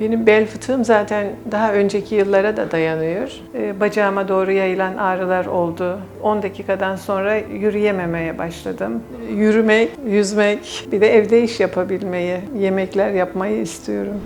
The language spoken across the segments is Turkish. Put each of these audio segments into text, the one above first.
Benim bel fıtığım zaten daha önceki yıllara da dayanıyor. Ee, Bacağıma doğru yayılan ağrılar oldu. 10 dakikadan sonra yürüyememeye başladım. Yürümek, yüzmek, bir de evde iş yapabilmeyi, yemekler yapmayı istiyorum.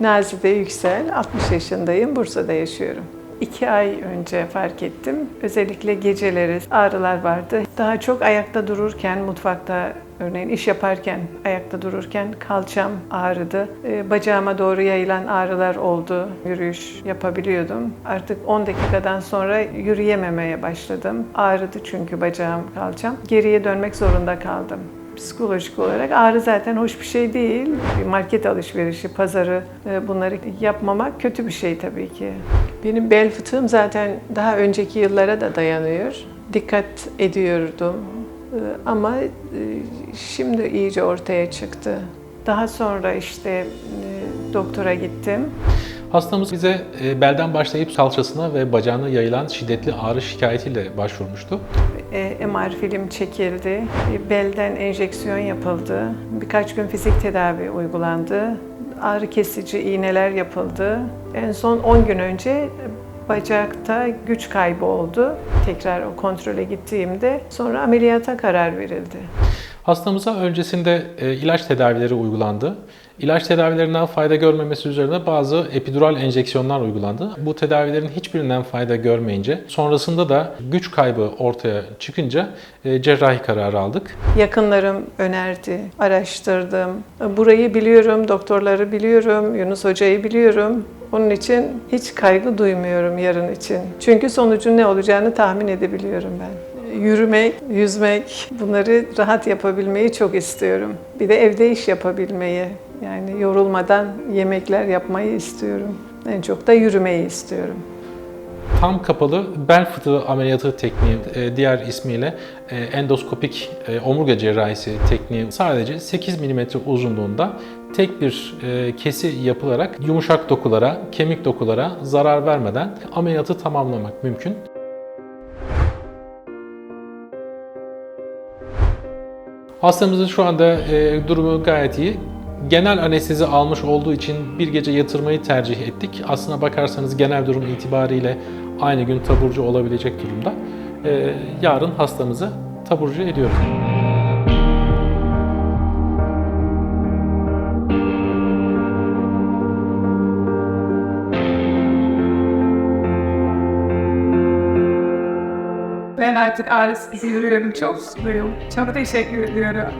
Nazide Yüksel, 60 yaşındayım, Bursa'da yaşıyorum. İki ay önce fark ettim. Özellikle geceleri ağrılar vardı. Daha çok ayakta dururken, mutfakta örneğin iş yaparken, ayakta dururken kalçam ağrıdı. Ee, Bacağıma doğru yayılan ağrılar oldu. Yürüyüş yapabiliyordum. Artık 10 dakikadan sonra yürüyememeye başladım. Ağrıdı çünkü bacağım, kalçam. Geriye dönmek zorunda kaldım psikolojik olarak ağrı zaten hoş bir şey değil. Market alışverişi, pazarı e, bunları yapmamak kötü bir şey tabii ki. Benim bel fıtığım zaten daha önceki yıllara da dayanıyor. Dikkat ediyordum E, ama e, şimdi iyice ortaya çıktı. Daha sonra işte doktora gittim. Hastamız bize e, belden başlayıp salçasına ve bacağına yayılan şiddetli ağrı şikayetiyle başvurmuştu. E, MR film çekildi, belden enjeksiyon yapıldı, birkaç gün fizik tedavi uygulandı, ağrı kesici iğneler yapıldı. En son 10 gün önce bacakta güç kaybı oldu. Tekrar o kontrole gittiğimde sonra ameliyata karar verildi. Hastamıza öncesinde e, ilaç tedavileri uygulandı. İlaç tedavilerinden fayda görmemesi üzerine bazı epidural enjeksiyonlar uygulandı. Bu tedavilerin hiçbirinden fayda görmeyince sonrasında da güç kaybı ortaya çıkınca e, cerrahi kararı aldık. Yakınlarım önerdi, araştırdım. Burayı biliyorum, doktorları biliyorum, Yunus Hoca'yı biliyorum. Onun için hiç kaygı duymuyorum yarın için. Çünkü sonucun ne olacağını tahmin edebiliyorum ben. Yürümek, yüzmek, bunları rahat yapabilmeyi çok istiyorum. Bir de evde iş yapabilmeyi, yani yorulmadan yemekler yapmayı istiyorum. En çok da yürümeyi istiyorum. Tam kapalı bel fıtığı ameliyatı tekniği e, diğer ismiyle e, endoskopik e, omurga cerrahisi tekniği sadece 8 mm uzunluğunda tek bir kesi yapılarak yumuşak dokulara, kemik dokulara zarar vermeden ameliyatı tamamlamak mümkün. Hastamızın şu anda e, durumu gayet iyi. Genel anestezi almış olduğu için bir gece yatırmayı tercih ettik. Aslına bakarsanız genel durum itibariyle aynı gün taburcu olabilecek durumda. E, yarın hastamızı taburcu ediyoruz. Ben artık ağrısız yürüyorum. Çok mutluyum. Çok teşekkür ediyorum.